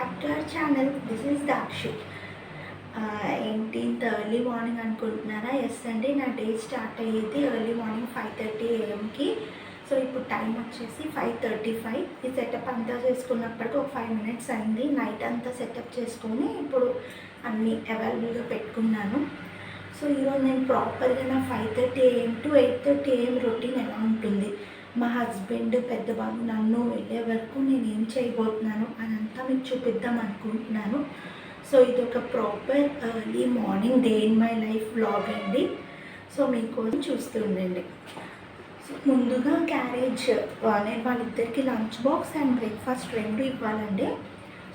Back to our channel this is Dakshi ఏంటి? ఇంత early morning అనుకుంటున్నారా? ఎస్ అండి. నా డే స్టార్ట్ అయ్యేది ఎర్లీ మార్నింగ్ ఫైవ్ థర్టీ ఏఎంకి సో ఇప్పుడు టైం వచ్చేసి ఫైవ్ థర్టీ ఫైవ్ ఈ సెటప్ అంతా చేసుకున్నప్పటికీ ఒక ఫైవ్ మినిట్స్ అయింది. నైట్ అంతా సెటప్ చేసుకొని ఇప్పుడు అన్నీ అవైలబుల్గా పెట్టుకున్నాను. సో ఈరోజు నేను ప్రాపర్గా నా five thirty AM to eight thirty AM routine ఎలా ఉంటుంది? మా హస్బెండ్ పెద్ద బాబు నన్ను వెళ్ళే వరకు నేను ఏం చేయబోతున్నాను అదంతా మీకు చూపిద్దాం అనుకుంటున్నాను. సో ఇది ఒక proper early morning day in my life vlog అండి. సో మీకోసం చూస్తూ ఉండండి. సో ముందుగా క్యారేజ్ నేను వాళ్ళిద్దరికి లంచ్ బాక్స్ అండ్ బ్రేక్ఫాస్ట్ రెండు ఇవ్వాలండి.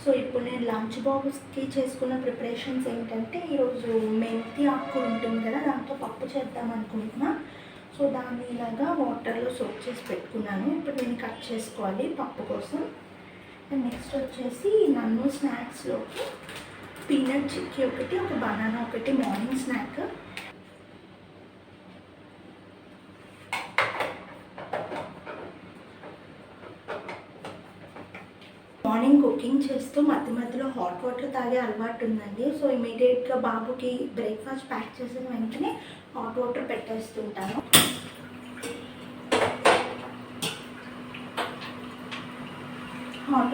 సో ఇప్పుడు నేను లంచ్ బాక్స్కి చేసుకున్న ప్రిపరేషన్స్ ఏంటంటే ఈరోజు మెంతి ఆకు ఉంటుంది కదా దాంతో పప్పు చేద్దాం అనుకుంటున్నా. సో దాన్ని ఇలాగా వాటర్లో సోక్ చేసి పెట్టుకున్నాను. ఇప్పుడు నేను కట్ చేసుకోవాలి పప్పు కోసం. అండ్ నెక్స్ట్ వచ్చేసి నన్ను స్నాక్స్లోకి పీనట్ చిక్కీ ఒకటి ఒక బనానా ఒకటి మార్నింగ్ స్నాక్. మార్నింగ్ కుకింగ్ చేస్తూ మధ్య మధ్యలో హాట్ వాటర్ తాగే అలవాటు ఉందండి. సో ఇమీడియట్గా బాబుకి బ్రేక్ఫాస్ట్ ప్యాక్ చేసిన వెంటనే హాట్ వాటర్ పెట్టేస్తుంటాను.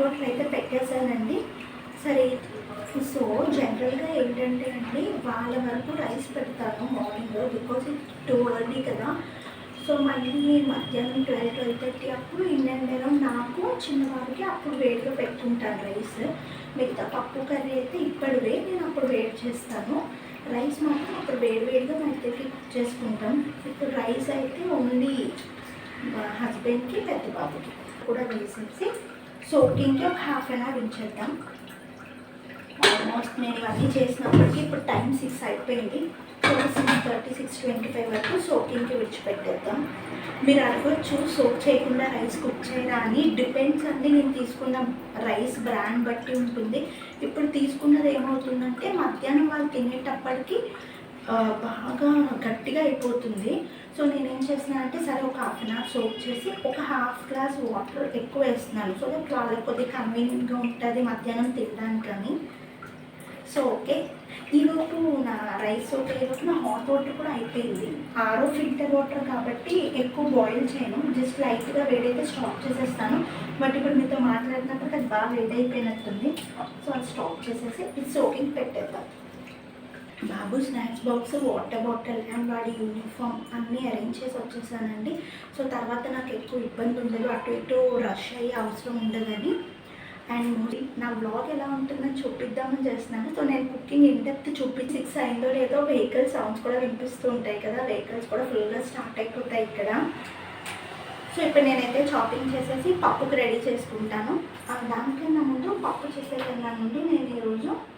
బాటిల్ అయితే పెట్టేశానండి. సరే సో జనరల్గా ఏంటంటే అండి వాళ్ళ వరకు రైస్ పెడతాను మార్నింగ్ బికాజ్ టూ అర్లీ కదా. సో మళ్ళీ మధ్యాహ్నం ట్వెల్వ్ ట్వెల్వ్ థర్టీ అప్పుడు ఇండియన్ నాకు చిన్నవాడికి అప్పుడు వేడిగా పెట్టుకుంటాను రైస్. మిగతా పప్పు కర్రీ అయితే ఇప్పటివే నేను అప్పుడు వేడి చేస్తాను. రైస్ మాత్రం అప్పుడు వేడి వేడిగా మా ఇద్దరికి కుక్ చేసుకుంటాం ఇప్పుడు రైస్ అయితే ఓన్లీ మా హస్బెండ్కి పెద్ద బాబుకి కూడా వేసేసి సోకింగ్కి ఒక హాఫ్ అన్ అవర్ ఉంచేద్దాం. ఆల్మోస్ట్ నేను ఇవన్నీ చేసినప్పటికీ ఇప్పుడు టైం సిక్స్ అయిపోయింది. So six thirty six twenty five వరకు సోకింగ్కి విడిచిపెట్టేద్దాం. మీరు అడగచ్చు సోక్ చేయకుండా రైస్ కుక్ చేయరా అని డిపెండ్స్ అండి నేను తీసుకున్న రైస్ బ్రాండ్ బట్టి ఉంటుంది. ఇప్పుడు తీసుకున్నది ఏమవుతుందంటే మధ్యాహ్నం వాళ్ళు తినేటప్పటికి బాగా గట్టిగా అయిపోతుంది. సో నేనేం చేస్తున్నాను అంటే సరే ఒక హాఫ్ అన్ అవర్ సోప్ చేసి ఒక హాఫ్ గ్లాస్ వాటర్ ఎక్కువ వేస్తున్నాను. సో దట్ వాళ్ళకి కొద్దిగా కన్వీనియంట్గా ఉంటుంది మధ్యాహ్నం తినడానికని. So okay. ఈరోజు నా రైస్ ఓకే నా హాట్ వాటర్ కూడా అయిపోయింది. ఆరో ఫిల్టర్ వాటర్ కాబట్టి ఎక్కువ బాయిల్ చేయను. జస్ట్ లైట్గా వేడైతే స్టాప్ చేసేస్తాను. బట్ ఇప్పుడు మీతో మాట్లాడినప్పుడు అది బాగా వేడైపోయినట్టుంది. అయిపోయినట్టుంది సో అది స్టాప్ చేసేసి ఇది సోకింగ్ పెట్టేద్దాం. బాబు snacks box water bottle and వాడి యూనిఫామ్ అన్నీ అరేంజ్ చేసి వచ్చేసానండి. సో తర్వాత నాకు ఎక్కువ ఇబ్బంది ఉండదు. అటు ఇటు రష్ అయ్యే అవసరం ఉండదని. అండ్ నా బ్లాగ్ ఎలా ఉంటుందని చూపిద్దామని చేస్తున్నాను. సో నేను కుకింగ్ ఇన్ డెప్త్ చూపి సిక్స్ అయిందో లేదో వెహికల్ సౌండ్స్ కూడా వినిపిస్తూ ఉంటాయి కదా. వెహికల్స్ కూడా ఫుల్గా స్టార్ట్ అయిపోతాయి ఇక్కడ. సో ఇప్పుడు నేనైతే చాపింగ్ చేసేసి పప్పుకి రెడీ చేసుకుంటాను. ఆ, దానికన్నా ముందు పప్పు చేసేకన్నా ముందు నేను ఈరోజు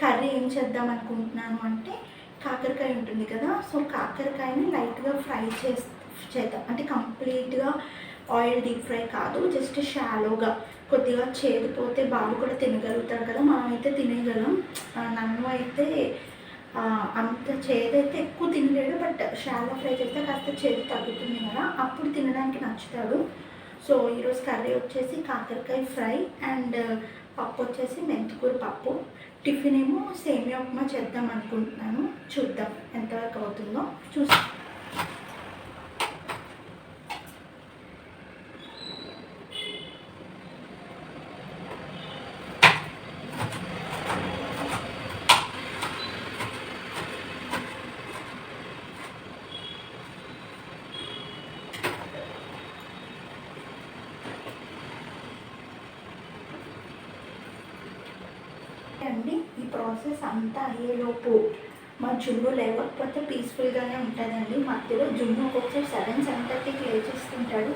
కర్రీ ఏం చేద్దాం అనుకుంటున్నాను అంటే కాకరకాయ ఉంటుంది కదా సో కాకరకాయని లైట్గా ఫ్రై చేసి చేద్దాం. అంటే కంప్లీట్గా ఆయిల్ డీప్ ఫ్రై కాదు జస్ట్ షాలోగా కొద్దిగా చేదిపోతే బాబు కూడా తినగలుగుతాడు కదా మనం అయితే తినేయగలం నన్ను అయితే అంత చేదైతే ఎక్కువ తినలేడు బట్ షాలో ఫ్రై చేస్తే కాస్త చేదు తగ్గుతుంది కదా అప్పుడు తినడానికి నచ్చుతాడు. సో ఈరోజు కర్రీ వచ్చేసి కాకరకాయ ఫ్రై అండ్ పప్పు వచ్చేసి మెంతికూర పప్పు. టిఫిన్ ఏమో సేమియా ఉప్మా చేద్దాం అనుకుంటున్నాను. చూద్దాం ఎంతవరకు అవుతుందో. చూస్తాం అండి ఈ ప్రాసెస్ అంతా అయ్యేలోపు మా జున్ను లేకపోతే పీస్ఫుల్గానే ఉంటుందండి. మధ్యలో జున్ను ఒక్కొక్కసారి సెవెన్ సెవెన్ థర్టీకి లేచేస్తుంటాడు.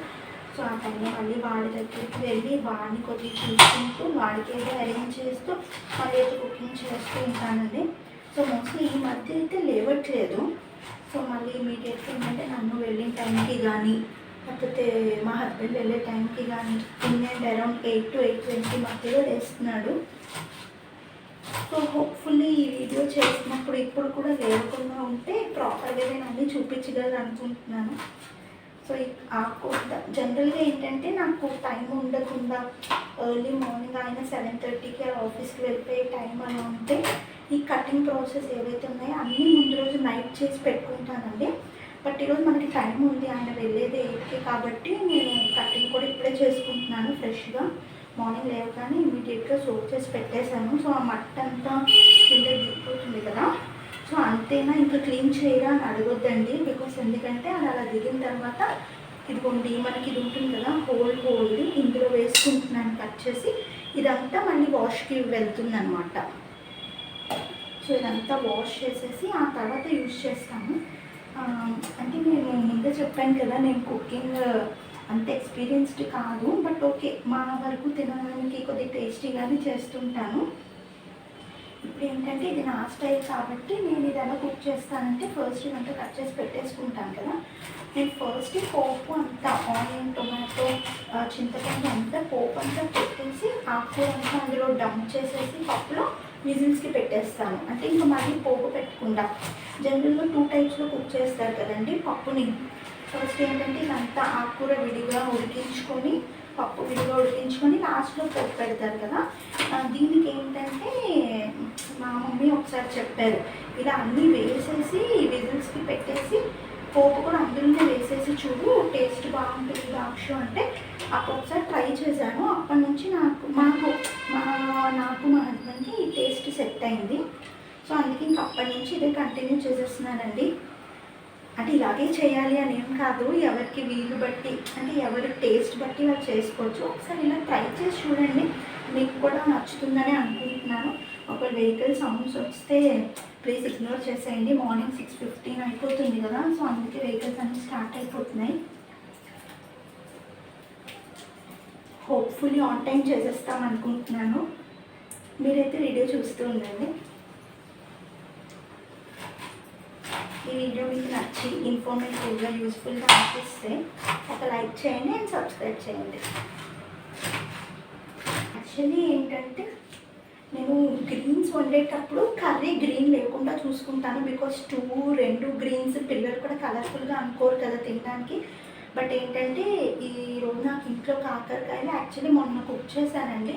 సో ఆ టైంలో మళ్ళీ వాడి దగ్గరికి వెళ్ళి వాడిని కొద్దిగా చూసుకుంటూ వాడికి ఏదో అరేంజ్ చేస్తూ మళ్ళీ ఏదో కుకింగ్ చేస్తూ ఉంటానండి. సో మోస్ట్లీ ఈ మధ్య అయితే లేవట్లేదు. సో మళ్ళీ ఇమీడియట్గా ఏంటంటే నన్ను వెళ్ళిన టైంకి కానీ లేకపోతే మా హస్బెండ్ వెళ్ళే టైంకి కానీ in and around eight to eight twenty మధ్యలో వేస్తున్నాడు సో హోప్ఫుల్లీ ఈ వీడియో చేసినప్పుడు ఇప్పుడు కూడా లేకుండా ఉంటే ప్రాపర్గా నేను అన్నీ చూపించగలను అనుకుంటున్నాను. సో ఆ ఆకు జనరల్గా ఏంటంటే నాకు టైం ఉండకుండా ఎర్లీ మార్నింగ్ అయినా సెవెన్ థర్టీకి ఆఫీస్కి వెళ్ళిపోయే టైం అలా ఉంటే ఈ కటింగ్ ప్రాసెస్ ఏవైతే ఉన్నాయో అన్నీ ముందు రోజు నైట్ చేసి పెట్టుకుంటానండి. బట్ ఈరోజు మనకి టైం ఉంది ఆయన వెళ్ళేది ఎయిట్కి కాబట్టి నేను కటింగ్ కూడా ఇప్పుడే చేసుకుంటున్నాను ఫ్రెష్గా మార్నింగ్ లేవగానే ఇమీడియట్గా సోప్ చేసి పెట్టేశాను. సో ఆ మట్ట అంతా కింద దిగిపోతుంది కదా. సో అంతేనా? ఇంకా క్లీన్ చేయరా అని అడగొద్దండి. బికాస్ ఎందుకంటే అది అలా దిగిన తర్వాత ఇదిగోండి మనకి ఇది ఉంటుంది కదా హోల్ హోల్ ఇందులో వేసుకుంటున్నాను కట్ చేసి. ఇదంతా మళ్ళీ వాష్కి వెళ్తుంది అనమాట సో ఇదంతా వాష్ చేసేసి ఆ తర్వాత యూజ్ చేస్తాను. అంటే నేను ముందే చెప్పాను కదా నేను కుకింగ్ అంత ఎక్స్పీరియన్స్డ్ కాదు బట్ ఓకే మా వరకు తినడానికి కొద్దిగా టేస్టీగానే చేస్తుంటాను. ఇప్పుడు ఏంటంటే ఇది నా స్టైల్ కాబట్టి నేను ఇది ఎలా కుక్ చేస్తానంటే ఫస్ట్ ఇదంతా కట్ చేసి పెట్టేసుకుంటాను కదా. నేను ఫస్ట్ పోపు అంతా ఆనియన్ టొమాటో చింతపండు అంతా పోపు అంతా పెట్టేసి ఆకుకూర అంతా అందులో డంప్ చేసేసి పప్పులో విజిల్స్కి పెట్టేస్తాను. అంటే ఇంకా మళ్ళీ పోపు పెట్టకుండా. జనరల్గా టూ టైప్స్లో కుక్ చేస్తారు కదండి పప్పుని. ఫస్ట్ ఏంటంటే ఇదంతా ఆకుకూర విడిగా ఉడికించుకొని పప్పు విడిగా ఉడికించుకొని లాస్ట్లో పోపు పెడతారు కదా. దీనికి ఏంటంటే మా మమ్మీ ఒకసారి చెప్పారు. ఇలా అన్నీ వేసేసి విజిల్స్కి పెట్టేసి పోపు కూడా అందులోనే వేసేసి చూడు టేస్ట్ బాగుంటుంది బాక్షు అంటే. అప్పుడు ఒకసారి ట్రై చేశాను. అప్పటి నుంచి నాకు మాకు మా నాకు మా హస్బెండ్కి ఈ టేస్ట్ సెట్ అయింది. సో అందుకే ఇంక అప్పటి నుంచి ఇదే కంటిన్యూ చేసేస్తున్నానండి అంటే ఇలాగే చేయాలి అని ఏం కాదు. ఎవరికి వీలు బట్టి అంటే ఎవరి టేస్ట్ బట్టి వాళ్ళు చేసుకోవచ్చు. ఒకసారి ఇలా ట్రై చేసి చూడండి. మీకు కూడా నచ్చుతుందని అనుకుంటున్నాను. ఒక వెహికల్ సౌండ్స్ వస్తే ప్లీజ్ ఇగ్నోర్ చేసేయండి. మార్నింగ్ సిక్స్ ఫిఫ్టీన్ అయిపోతుంది కదా. సో అందుకే వెహికల్స్ అన్నీ స్టార్ట్ అయిపోతున్నాయి. హోప్ఫుల్లీ ఆన్ టైం చేసేస్తాం అనుకుంటున్నాను. మీరైతే వీడియో చూస్తూ ఉండండి. ఈ వీడియో మీకు నచ్చి ఇన్ఫర్మేటివ్గా యూస్ఫుల్గా అనిపిస్తే ఒక లైక్ చేయండి అండ్ సబ్స్క్రైబ్ చేయండి. యాక్చువల్లీ ఏంటంటే నేను గ్రీన్స్ వండేటప్పుడు కర్రీ గ్రీన్ లేకుండా చూసుకుంటాను బికాస్ టూ రెండు గ్రీన్స్ పిల్లలు కూడా కలర్ఫుల్గా అనుకోరు కదా తినడానికి. బట్ ఏంటంటే ఈరోజు నాకు ఇంట్లో కాకరకాయలు యాక్చువల్లీ మొన్న కుక్ చేశానండి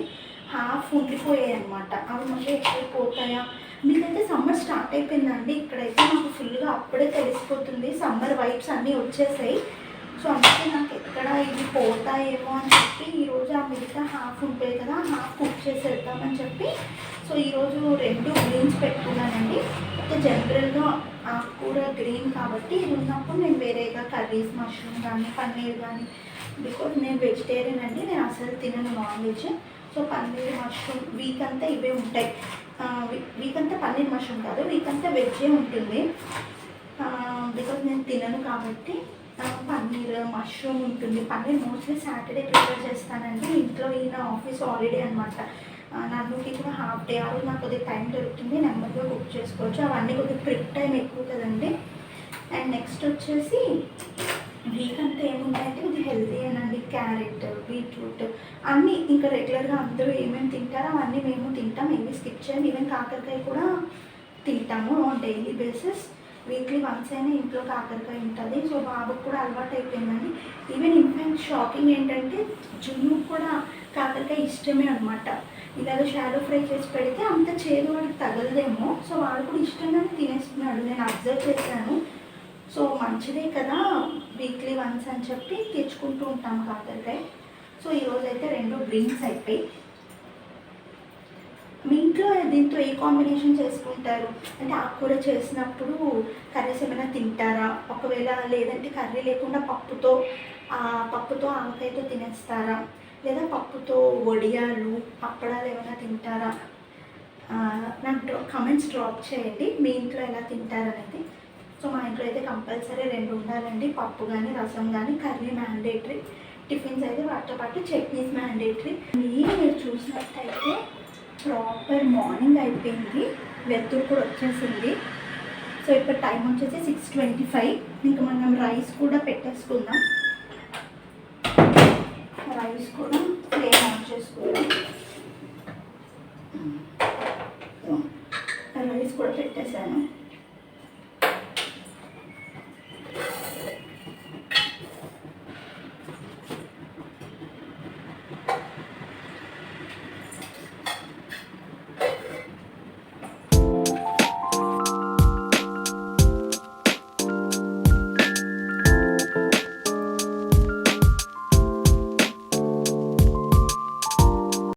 హాఫ్ ఉండిపోయాయి అనమాట అవి మళ్ళీ ఎక్కడ పోతాయా మీకైతే సమ్మర్ స్టార్ట్ అయిపోయిందండి. ఇక్కడైతే నాకు ఫుల్గా అప్పుడే తెలిసిపోతుంది. సమ్మర్ వైబ్స్ అన్నీ వచ్చేసాయి. సో అందుకే నాకు ఎక్కడ ఇవి పోతాయేమో అని చెప్పి ఈరోజు ఆ మిగతా హాఫ్ ఉంటాయి కదా హాఫ్ కుక్ చేసేద్దామని చెప్పి సో ఈరోజు రెండు గ్రీన్స్ పెట్టుకున్నానండి. అయితే జనరల్గా ఆకుకూర గ్రీన్ కాబట్టి ఇది ఉన్నప్పుడు నేను వేరేగా కర్రీస్ మష్రూమ్ కానీ పన్నీర్ కానీ బికాజ్ నేను వెజిటేరియన్ అండి. నేను అసలు తినను non veg. So paneer mushroom week అంతా ఇవే ఉంటాయి. వీక్ అంతా పన్నీర్ మష్రూమ్ కాదు వీక్ అంతా వెజ్జే ఉంటుంది. బికాజ్ నేను తినను కాబట్టి పన్నీర్ మష్రూమ్ ఉంటుంది. పన్నీర్ మోస్ట్లీ సాటర్డే ప్రిపేర్ చేస్తానండి. ఇంట్లో ఈయన ఆఫీస్ హాలిడే అనమాట నన్నుకి కూడా హాఫ్ డే ఆరు నాకు కొద్దిగా టైం దొరుకుతుంది. నెమ్మదిగా కుక్ చేసుకోవచ్చు. అవన్నీ కొద్దిగా ప్రిప్ టైం ఎక్కువ కదండి. అండ్ నెక్స్ట్ వచ్చేసి వీక్ అంటే ఏముంటాయంటే ఇది హెల్తీ అనండి క్యారెట్ బీట్రూట్ అన్నీ ఇంకా రెగ్యులర్గా అందరూ ఏమేమి తింటారో అవన్నీ మేము తింటాం ఏమి స్కిప్ చేయం ఈవెన్ కాకరకాయ కూడా తింటాము on daily basis weekly once అయినా ఇంట్లో కాకరకాయ ఉంటుంది. సో బాబుకు కూడా అలవాటు అయిపోయిందండి. ఈవెన్ ఇన్ఫాక్ట్ షాకింగ్ ఏంటంటే జున్ను కూడా కాకరకాయ ఇష్టమే అనమాట ఇలాగ షాలో ఫ్రై చేసి పెడితే అంత చేదు వాడికి తగలదేమో. సో వాడు కూడా ఇష్టంగానే తినేస్తున్నాడు. నేను అబ్జర్వ్ చేశాను. సో మంచిదే కదా. వీక్లీ వన్స్ అని చెప్పి తెచ్చుకుంటూ ఉంటాం కాకరకాయ సో ఈరోజు అయితే రెండు గ్రీన్స్ అయిపోయి. మీ ఇంట్లో దీంతో ఏ కాంబినేషన్ చేసుకుంటారు? అంటే ఆకుకూర చేసినప్పుడు కర్రీస్ ఏమైనా తింటారా? ఒకవేళ లేదంటే కర్రీ లేకుండా పప్పుతో పప్పుతో ఆవకాయతో తినేస్తారా? లేదా పప్పుతో వడియాలు అప్పడాలు ఏమైనా తింటారా? నాకు డ్రా కమెంట్స్ డ్రాప్ చేయండి. మీ ఇంట్లో ఎలా తింటారనేది సో మా ఇంట్లో అయితే కంపల్సరీ రెండు ఉండాలండి. పప్పు కానీ రసం కానీ కర్రీ మ్యాండేటరీ టిఫిన్స్ అయితే వాటితో పాటు చట్నీస్ మ్యాండేటరీ మీరు చూసినట్టయితే ప్రాపర్ మార్నింగ్ అయిపోయింది. వెళ్తురు కూడా వచ్చేసింది. సో ఇప్పుడు టైం వచ్చేసి సిక్స్ ట్వంటీ ఫైవ్ ఇంకా మనం రైస్ కూడా పెట్టేసుకుందాం. రైస్ కూడా ఫ్లేమ్ ఆన్ చేసుకుందాం. రైస్ కూడా పెట్టేశాను